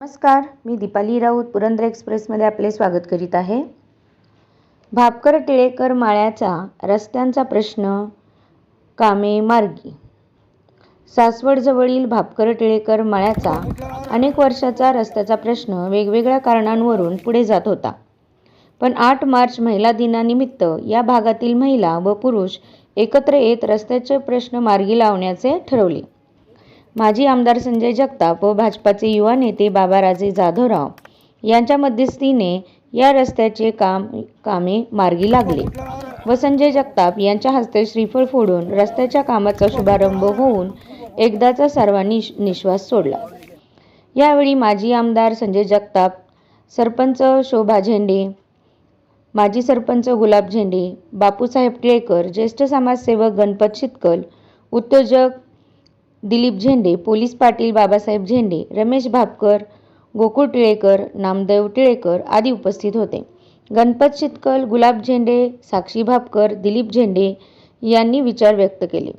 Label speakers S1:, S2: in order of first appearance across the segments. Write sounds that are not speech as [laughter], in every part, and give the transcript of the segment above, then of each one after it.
S1: नमस्कार मी दीपाली राऊत पुरंदर एक्सप्रेसमध्ये आपले स्वागत करीत आहे. भापकर टिळेकर माळ्याचा रस्त्यांचा प्रश्न कामे मार्गी. सासवडजवळील भापकर टिळेकर माळ्याचा अनेक वर्षाचा रस्त्याचा प्रश्न वेगवेगळ्या कारणांवरून पुढे जात होता. पण आठ मार्च महिला दिनानिमित्त या भागातील महिला व पुरुष एकत्र येत रस्त्याचे प्रश्न मार्गी लावण्याचे ठरवले. माजी आमदार संजय जगताप व भाजपाचे युवा नेते बाबाराजे जाधवराव यांच्या मध्यस्थीने या रस्त्याचे काम कामे मार्गी लागले व संजय जगताप यांच्या हस्ते श्रीफळ फोडून रस्त्याच्या कामाचा शुभारंभ होऊन एकदाचा सर्वांनी निश्वास सोडला. यावेळी माजी आमदार संजय जगताप सरपंच शोभा झेंडे माजी सरपंच गुलाब झेंडे बापूसाहेब टिळेकर ज्येष्ठ समाजसेवक गणपत शितकल उद्योजक दिलीप झेंडे पोलीस पाटील बाबासाहेब झेंडे रमेश भापकर गोकुळ टिळेकर नामदेव टिळेकर आदी उपस्थित होते. गणपत शितकल गुलाब झेंडे साक्षी भापकर दिलीप झेंडे यांनी विचार व्यक्त केले.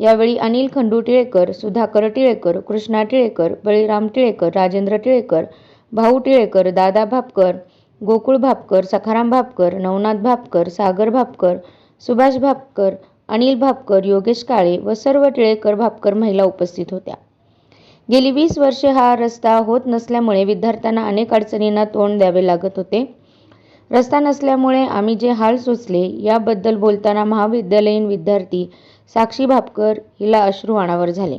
S1: यावेळी अनिल खंडू टिळेकर सुधाकर टिळेकर कृष्णा टिळेकर बळीराम टिळेकर राजेंद्र टिळेकर भाऊ टिळेकर दादा भापकर गोकुळ भापकर सखाराम भापकर नवनाथ भापकर सागर भापकर सुभाष भापकर अनिल भापकर योगेश काळे व सर्व टिळेकर भापकर महिला उपस्थित होत्या. गेली वीस वर्षे हा रस्ता होत नसल्यामुळे विद्यार्थ्यांना अनेक अडचणींना तोंड द्यावे लागत होते. रस्ता नसल्यामुळे आम्ही जे हाल सुचले याबद्दल बोलताना महाविद्यालयीन विद्यार्थी साक्षी भापकर हिला अश्रू अनावर झाले.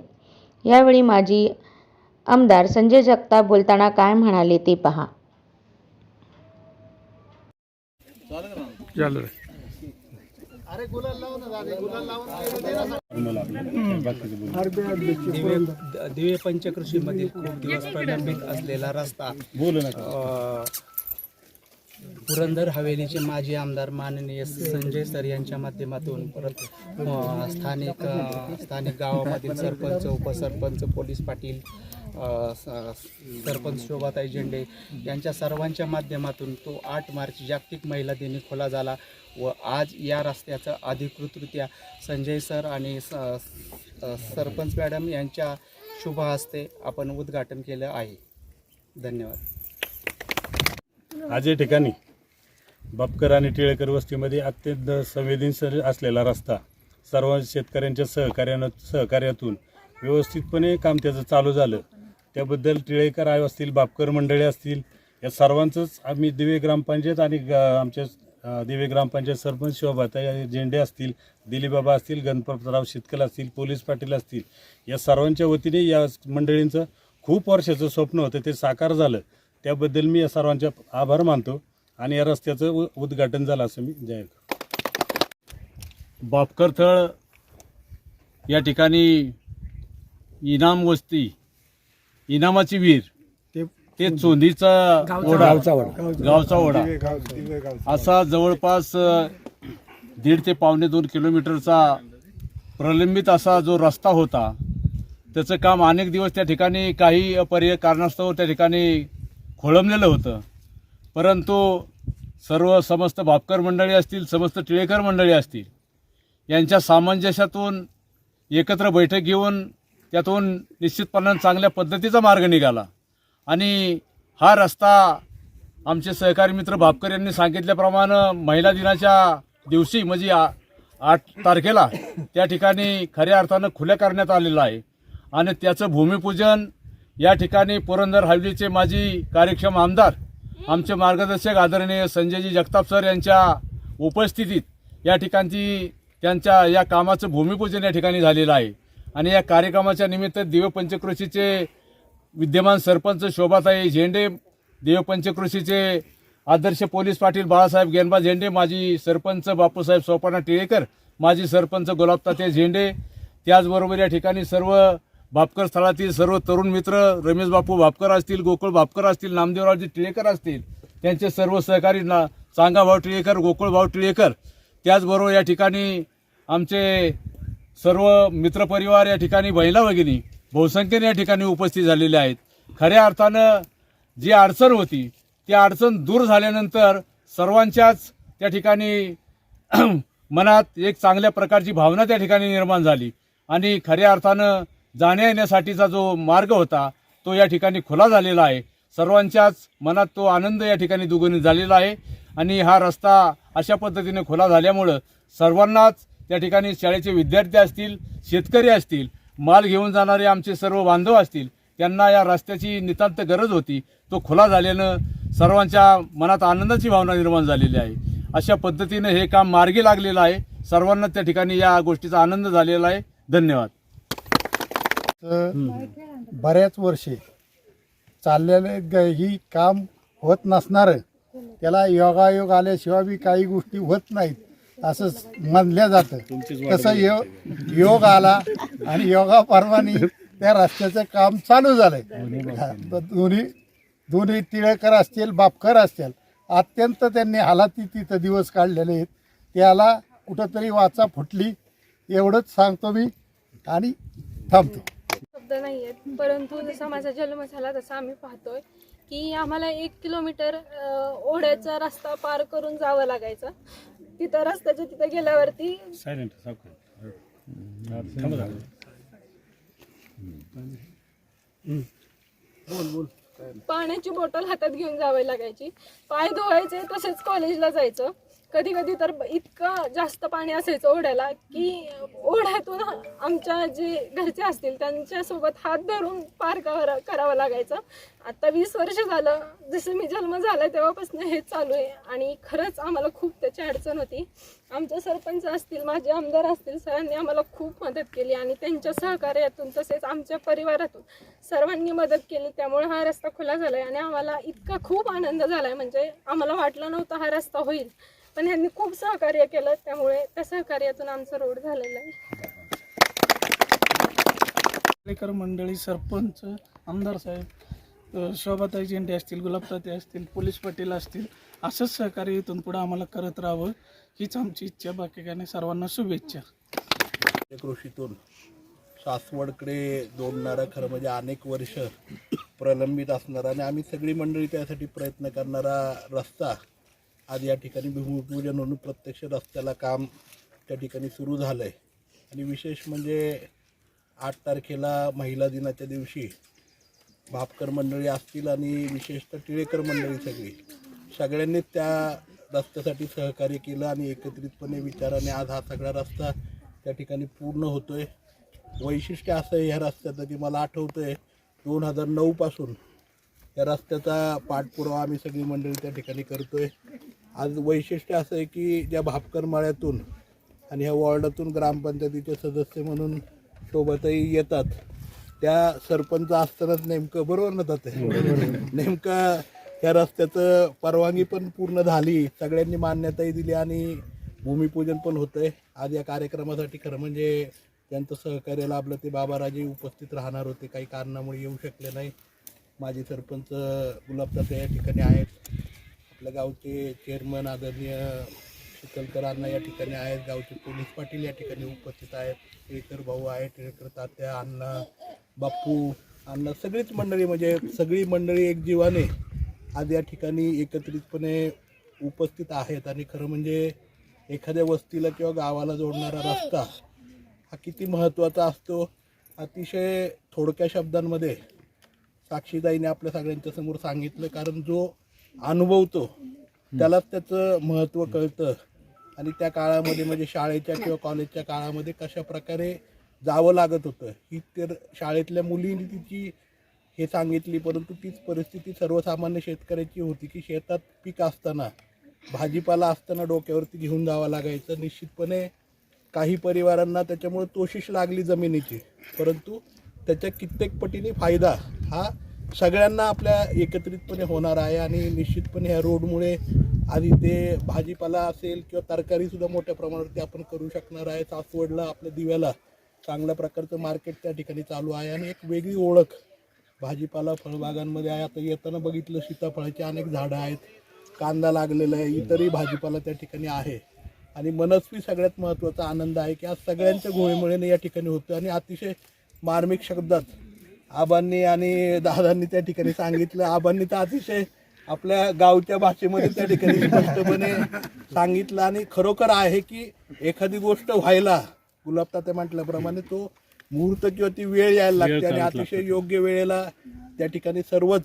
S1: यावेळी माजी आमदार संजय जगताप बोलताना काय म्हणाले ते पहा.
S2: दिवे पंचकृषीमधील खूप दिवस प्रलंबित असलेला रस्ता. पुरंदर हवेलीचे माजी आमदार माननीय संजय सर यांच्या माध्यमातून परत स्थानिक स्थानिक गावामधील सरपंच उपसरपंच पोलीस पाटील सरपंच शोभाताई झेंडे यांच्या सर्वांच्या माध्यमातून तो आठ मार्च जागतिक महिला दिनी खुला झाला व आज या रस्त्याचं अधिकृतरित्या संजय सर आणि स- सरपंच मॅडम यांच्या शुभ हस्ते आपण उद्घाटन केलं आहे. धन्यवाद.
S3: आज या ठिकाणी बापकर आणि टिळेकर वस्तीमध्ये अत्यंत संवेदनशील असलेला रस्ता सर्व शेतकऱ्यांच्या सहकार्यानं सहकार्यातून व्यवस्थितपणे काम त्याचं चालू झालं. त्याबद्दल टिळेकर आयोग असतील बापकर मंडळी असतील या सर्वांचंच आम्ही दिवे ग्रामपंचायत आणि ग- आमच्या दिवे ग्रामपंचायत सरपंच शोभाताई झेंडे असतील दिलीबाबा असतील गणपतराव शितकल असतील पोलीस पाटील असतील या सर्वांच्या वतीने या मंडळींचं खूप वर्षाचं स्वप्न होतं ते साकार झालं. त्याबद्दल मी या सर्वांचा आभार मानतो आणि या रस्त्याचं उ- उद्घाटन झालं असं मी जाहीर करतो.
S4: बापकरथळ या ठिकाणी इनाम वस्ती इनामाची विहीर. ते चोंदीचा ओढा. गावचा ओढा. असा जवळपास दीड ते पावणे दोन किलोमीटरचा प्रलंबित असा जो रस्ता होता त्याचं काम अनेक दिवस त्या ठिकाणी काही अपरिय कारणास्तव त्या ठिकाणी खोळंबलेलं होतं. परंतु सर्व समस्त भापकर मंडळी असतील समस्त टिळेकर मंडळी असतील यांच्या सामंजस्यातून एकत्र बैठक घेऊन त्यातून निश्चितपणानं चांगल्या पद्धतीचा मार्ग निघाला. आणि हा रस्ता आमचे सहकारी मित्र भापकर यांनी सांगितल्याप्रमाणे महिला दिनाच्या दिवशी म्हणजे आ- आठ तारखेला त्या ठिकाणी खऱ्या अर्थानं खुल्या करण्यात आलेलं आहे. आणि त्याचं भूमिपूजन या ठिकाणी पुरंदर हायवेचे माजी कार्यक्षम आमदार आमचे मार्गदर्शक आदरणीय संजयजी जगताप सर यांच्या उपस्थितीत या ठिकाणची त्यांच्या या कामाचं भूमिपूजन या ठिकाणी झालेलं आहे. आणि या कार्यक्रमाच्या निमित्त देवपंचकृषीचे विद्यमान सरपंच शोभाताई झेंडे देवपंचकृषीचे आदर्श पोलीस पाटील बाळासाहेब गेनबा झेंडे माजी सरपंच बापूसाहेब सोपाना टिळेकर माजी सरपंच गुलाबताते झेंडे त्याचबरोबर या ठिकाणी सर्व भापकर स्थळातील सर्व तरुण मित्र रमेश बापू भापकर असतील गोकुळ भापकर असतील नामदेवरावजी टिळेकर असतील त्यांचे सर्व सहकारी ना चांगाभाऊ टिळेकर गोकुळ भाऊ टिळेकर त्याचबरोबर या ठिकाणी आमचे सर्व मित्रपरिवार या ठिकाणी महिला भगिनी बहुसंख्येने या ठिकाणी उपस्थित झालेले आहेत. खऱ्या अर्थानं जी अडचण होती ती अडचण दूर झाल्यानंतर सर्वांच्याच त्या ठिकाणी [clears throat] मनात एक चांगल्या प्रकारची भावना त्या ठिकाणी निर्माण झाली. आणि खऱ्या अर्थानं जाण्या येण्यासाठीचा जो मार्ग होता तो या ठिकाणी खुला झालेला आहे. सर्वांच्याच मनात तो आनंद या ठिकाणी दुगुणी झालेला आहे. आणि हा रस्ता अशा पद्धतीने खुला झाल्यामुळं सर्वांनाच त्या ठिकाणी शाळेचे विद्यार्थी असतील शेतकरी असतील माल घेऊन जाणारे आमचे सर्व बांधव असतील त्यांना या रस्त्याची नितांत गरज होती. तो खुला झाल्यानं सर्वांच्या मनात आनंदाची भावना निर्माण झालेली आहे. अशा पद्धतीनं हे काम मार्गी लागलेलं आहे. सर्वांना त्या ठिकाणी या गोष्टीचा आनंद झालेला आहे. धन्यवाद.
S5: बऱ्याच वर्षे चाललेले ग- ही काम होत नसणारं त्याला योगायोग आल्याशिवाय बी काही गोष्टी होत नाहीत. असं म्हणल्या जातं. तसं यो योग आला आणि योगाप्रमाणे त्या रस्त्याचं काम चालू झालंय. तर दोन्ही दोन्ही टिळकर असतील बापकर असतील अत्यंत त्यांनी हालाती तिथं दिवस काढलेले आहेत. त्याला कुठंतरी वाचा फुटली एवढंच सांगतो मी आणि थांबतो.
S6: शब्द नाही आहेत परंतु जसा माझा जन्म झाला तसा आम्ही पाहतोय की आम्हाला एक किलोमीटर ओढ्याचा रस्ता पार करून जावं लागायचं. तिथं रस्त्याच्या तिथं गेल्यावरती पाण्याची बॉटल हातात घेऊन जावी लागायची. पाय धुवायचे तसेच कॉलेजला जायचं. कधी कधी तर इतकं जास्त पाणी असायचं ओढ्याला की ओढ्यातून आमच्या जे घरचे असतील त्यांच्यासोबत हात धरून पार करा करावं लागायचं. आता वीस वर्ष झालं जसं मी जन्म झाला तेव्हापासून हे चालू आहे आणि खरंच आम्हाला खूप त्याची अडचण होती. आमचे सरपंच असतील माझे आमदार असतील सरांनी आम्हाला खूप मदत केली आणि त्यांच्या सहकार्यातून तसेच आमच्या परिवारातून सर्वांनी मदत केली. त्यामुळे हा रस्ता खुला झाला आहे आणि आम्हाला इतका खूप आनंद झाला आहे म्हणजे आम्हाला वाटलं नव्हतं हा रस्ता होईल. पण ह्यांनी खूप सहकार्य केलं त्यामुळे त्या सहकार्यातून आमचा रोड झालेला आहे.
S7: कार्यकर मंडळी सरपंच आमदार साहेब शोभाताई झेंडे असतील गुलाबताते असतील पोलीस पाटील असतील असंच सहकार्य इथून पुढे आम्हाला करत राहावं हीच आमची इच्छा. बाकी काय नाही. सर्वांना शुभेच्छा.
S8: कृषीतून सासवडकडे जोडणारा खरं म्हणजे अनेक वर्ष प्रलंबित असणारा आणि आम्ही सगळी मंडळी त्यासाठी प्रयत्न करणारा रस्ता आज या ठिकाणी भूमिपूजन म्हणून प्रत्यक्ष रस्त्याला काम त्या ठिकाणी सुरू झालं आहे आणि विशेष म्हणजे आठ तारखेला महिला दिनाच्या दिवशी भापकर मंडळी असतील आणि विशेषतः टिळेकर मंडळी सगळी सगळ्यांनी त्या रस्त्यासाठी सहकार्य केलं आणि एकत्रितपणे विचाराने आज हा सगळा रस्ता त्या ठिकाणी पूर्ण होतो आहे वैशिष्ट्य असं आहे ह्या रस्त्याचं की मला आठवतं आहे दोन हजार नऊपासून या रस्त्याचा पाठपुरावा आम्ही सगळी मंडळी त्या ठिकाणी करतोय. आज वैशिष्ट्य असं आहे की ज्या भापकर माळ्यातून आणि ह्या वॉर्डातून ग्रामपंचायतीचे सदस्य म्हणून सोबतही येतात त्या सरपंच असतानाच नेमकं बरोबर ना ताते नेमकं ह्या रस्त्याचं परवानगी पण पूर्ण झाली सगळ्यांनी मान्यताही दिली आणि भूमिपूजन पण होतंय. आज या कार्यक्रमासाठी खरं म्हणजे त्यांचं सहकार्य लाभलं ते बाबाराजे उपस्थित राहणार होते काही कारणामुळे येऊ शकले नाही. माजी सरपंच गुलाबदास या ठिकाणी आहेत. आपल्या गावचे चेअरमन आदरणीय शीतलकर अण्णा या ठिकाणी आहेत. गावचे पोलीस पाटील या ठिकाणी उपस्थित आहेत. टिळेकर भाऊ आहेत टिळकर तात्या अण्णा बाप्पू अण्णा सगळीच मंडळी म्हणजे सगळी मंडळी एक जीवाने आज या ठिकाणी एकत्रितपणे उपस्थित आहेत. आणि खरं म्हणजे एखाद्या वस्तीला किंवा गावाला जोडणारा रस्ता हा किती महत्त्वाचा असतो? अतिशय थोडक्या शब्दांमध्ये साक्षीदाईने आपल्या सगळ्यांच्या समोर सांगितलं कारण जो अनुभवतो त्यालाच त्याचं महत्त्व कळतं. आणि त्या काळामध्ये म्हणजे शाळेच्या किंवा कॉलेजच्या काळामध्ये कशा प्रकारे जावं लागत होतं ही तर शाळेतल्या मुलींनी तिची हे सांगितली परंतु तीच परिस्थिती सर्वसामान्य शेतकऱ्याची होती की शेतात पीक असताना भाजीपाला असताना डोक्यावरती घेऊन जावं लागायचं. निश्चितपणे काही परिवारांना त्याच्यामुळे तोशिष लागली जमिनीची परंतु त्याच्या कित्येक पटीने फायदा हा सगळ्यांना आपल्या एकत्रितपणे होणार आहे आणि निश्चितपणे ह्या रोडमुळे आधी ते भाजीपाला असेल किंवा तरकारीसुद्धा मोठ्या प्रमाणावरती आपण करू शकणार आहे. सासवडला आपल्या दिव्याला चांगल्या प्रकारचं मार्केट त्या ठिकाणी चालू आहे आणि एक वेगळी ओळख भाजीपाला फळबागांमध्ये आहे. आता येताना बघितलं सीताफळाची अनेक झाडं आहेत कांदा लागलेला आहे इतरही भाजीपाला त्या ठिकाणी आहे. आणि मनस्वी सगळ्यात महत्त्वाचा आनंद आहे की आज सगळ्यांच्या घोळीमुळे या ठिकाणी होतं आणि अतिशय मार्मिक शब्दात आबांनी आणि दादांनी त्या ठिकाणी सांगितलं. आबांनी तर अतिशय आपल्या गावच्या भाषेमध्ये त्या ठिकाणी स्पष्टपणे सांगितलं आणि खरोखर आहे की एखादी गोष्ट व्हायला गुलाबताते म्हटल्याप्रमाणे तो मुहूर्त किंवा ती वेळ यायला लागते आणि अतिशय योग्य वेळेला त्या ठिकाणी सर्वच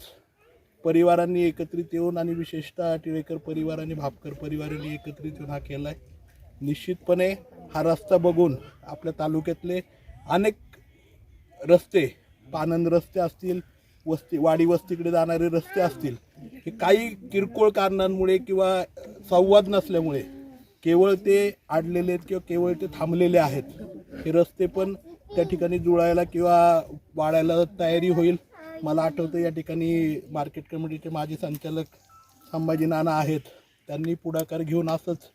S8: परिवारांनी एकत्रित येऊन आणि विशेषतः टिळेकर परिवार आणि भापकर परिवारांनी एकत्रित येऊन हा केला आहे निश्चितपणे हा रस्ता बघून आपल्या तालुक्यातले अनेक रस्ते पानन रस्ते असतील वस्ती वाडी वस्तीकडे जाणारे रस्ते असतील हे काही किरकोळ कारणांमुळे किंवा संवाद नसल्यामुळे केवळ ते अडलेले आहेत किंवा केवळ ते थांबलेले आहेत. हे रस्ते पण त्या ठिकाणी जुळायला किंवा वाढायला तयारी होईल. मला आठवतं या ठिकाणी मार्केट कमिटीचे माजी संचालक संभाजी नाना आहेत. त्यांनी पुढाकार घेऊन असंच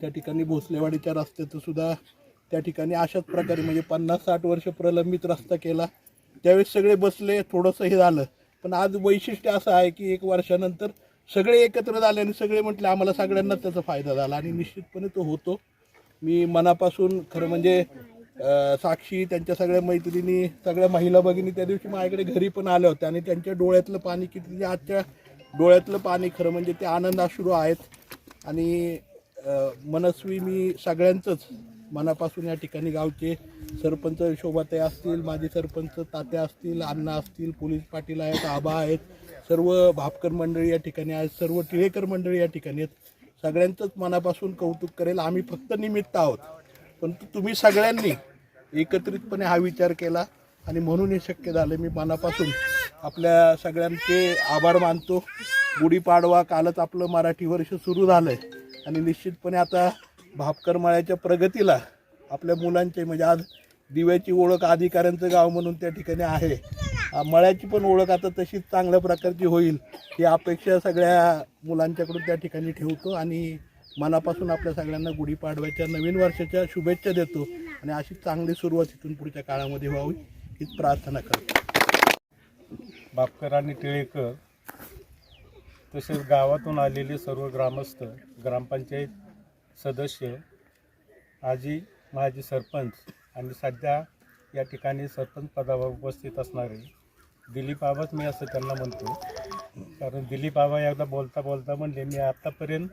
S8: त्या ठिकाणी भोसलेवाडीच्या रस्त्याचं सुद्धा त्या ठिकाणी अशाच प्रकारे म्हणजे पन्नास साठ वर्ष प्रलंबित रस्ता केला. त्यावेळेस सगळे बसले थोडंसं हे झालं. पण आज वैशिष्ट्य असं आहे की एक वर्षानंतर सगळे एकत्र झाले आणि सगळे म्हटले आम्हाला सगळ्यांनाच त्याचा फायदा झाला आणि निश्चितपणे तो होतो. मी मनापासून खरं म्हणजे साक्षी त्यांच्या सगळ्या मैत्रिणी सगळ्या महिला भगिनी त्या दिवशी माझ्याकडे घरी पण आल्या होत्या आणि त्यांच्या डोळ्यातलं पाणी किती आजच्या डोळ्यातलं पाणी खरं म्हणजे ते आनंद अश्रू आहेत. आणि मनस्वी मी सगळ्यांचंच. मनापासून या ठिकाणी गावचे सरपंच शोभाताई असतील माजी सरपंच तात्या असतील अण्णा असतील पोलीस पाटील आहेत आबा आहेत सर्व भापकर मंडळी या ठिकाणी आहेत सर्व टिळेकर मंडळी या ठिकाणी आहेत. सगळ्यांचंच मनापासून कौतुक करेल. आम्ही फक्त निमित्त आहोत. परंतु तुम्ही सगळ्यांनी एकत्रितपणे हा विचार केला आणि म्हणून हे शक्य झालं. मी मनापासून आपल्या सगळ्यांचे आभार मानतो. गुढीपाडवा कालच आपलं मराठी वर्ष सुरू झालं आहे आणि निश्चितपणे आता भापकरमाळ्याच्या प्रगतीला आपल्या मुलांचे म्हणजे आज दिव्याची ओळख अधिकाऱ्यांचं गाव म्हणून त्या ठिकाणी आहे. मळ्याची पण ओळख आता तशीच चांगल्या प्रकारची होईल ही अपेक्षा सगळ्या मुलांच्याकडून त्या ठिकाणी ठेवतो आणि मनापासून आपल्या सगळ्यांना गुढीपाडव्याच्या नवीन वर्षाच्या शुभेच्छा देतो आणि अशी चांगली सुरुवात इथून पुढच्या काळामध्ये व्हावी हीच प्रार्थना करतो.
S3: बापकर आणि टिळेकर तसेच गावातून आलेले सर्व ग्रामस्थ ग्रामपंचायत सदस्य आजी माजी सरपंच आणि सध्या या ठिकाणी सरपंच पदावर उपस्थित असणारे दिलीप आबाच मी असं त्यांना म्हणतो. कारण दिलीप आबा एकदा बोलता बोलता म्हणले मी आत्तापर्यंत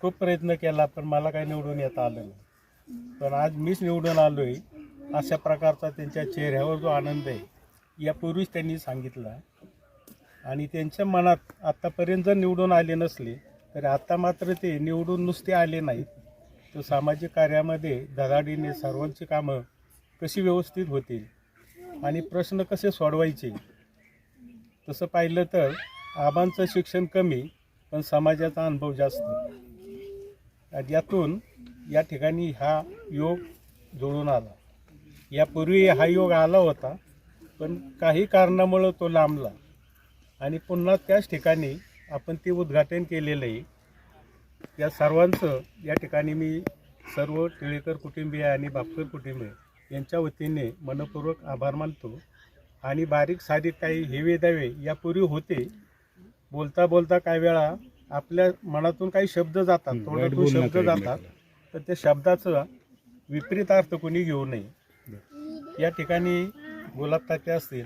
S3: खूप प्रयत्न केला पण मला काही निवडून येता आलं नाही. पण आज मीच निवडून आलो आहे अशा प्रकारचा त्यांच्या चेहऱ्यावर जो आनंद आहे यापूर्वीच त्यांनी सांगितला. आणि त्यांच्या मनात आत्तापर्यंत जर निवडून आले नसले तर आता मात्र ते निवडून नुसते आले नाहीत. तर सामाजिक कार्यामध्ये धडाडीने सर्वांची कामं कशी व्यवस्थित होतील आणि प्रश्न कसे सोडवायचे? तसं पाहिलं तर आबांचं शिक्षण कमी पण समाजाचा अनुभव जास्त. यातून या ठिकाणी हा योग जुळून आला. यापूर्वी हा योग आला होता पण काही कारणामुळं तो लांबला. आणि पुन्हा त्याच ठिकाणी आपण ते उद्घाटन केलेलं आहे या सर्वांचं या ठिकाणी मी सर्व टिळेकर कुटुंबीय आणि बापकर कुटुंबीय यांच्या वतीने मनपूर्वक आभार मानतो. आणि बारीक सारीक काही हेवे दावे यापूर्वी होते. बोलता बोलता काही वेळा आपल्या मनातून काही शब्द जातात तोंडातून शब्द जातात. तर त्या शब्दाचा विपरीत अर्थ कोणी घेऊ नये. या ठिकाणी गुलाब तात्या असतील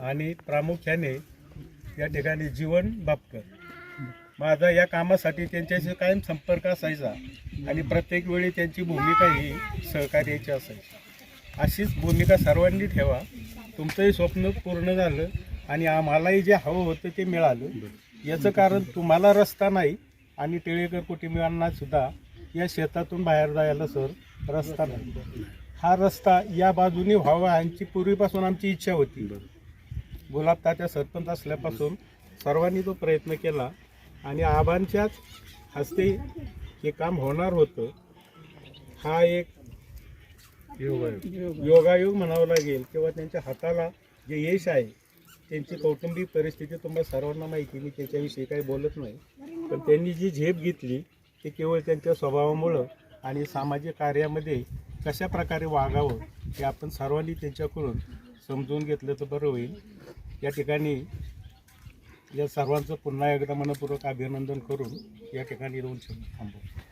S3: आणि प्रामुख्याने या ठिकाणी जीवन बापकर. माझा या कामासाठी त्यांच्याशी कायम संपर्क असायचा आणि प्रत्येक वेळी त्यांची भूमिका ही सहकार्याची असायची. अशीच भूमिका सर्वांनी ठेवा. तुमचंही स्वप्न पूर्ण झालं आणि आम्हालाही जे हवं होतं ते मिळालं. याचं कारण तुम्हाला रस्ता नाही आणि टिळेकर कुटुंबियांना सुद्धा या शेतातून बाहेर जायला सर रस्ता नाही. हा रस्ता या बाजूने व्हावा यांची पूर्वीपासून आमची इच्छा होती. गुलाब तात्या सरपंच असल्यापासून सर्वांनी तो प्रयत्न केला आणि आबांच्याच हस्ते हे काम होणार होतं. हा एक योगायोग. म्हणावं लागेल किंवा त्यांच्या हाताला जे यश आहे त्यांची कौटुंबिक परिस्थिती तुम्हाला सर्वांना माहिती मी त्याच्याविषयी काही बोलत नाही. पण त्यांनी जी झेप घेतली ते केवळ त्यांच्या स्वभावामुळं आणि सामाजिक कार्यामध्ये कशा प्रकारे वागावं हे आपण सर्वांनी त्यांच्याकडून समजून घेतलं तर बरं होईल. या ठिकाणी या सर्वांचं पुन्हा एकदा मनपूर्वक अभिनंदन करून या ठिकाणी दोन शब्द थांबवतो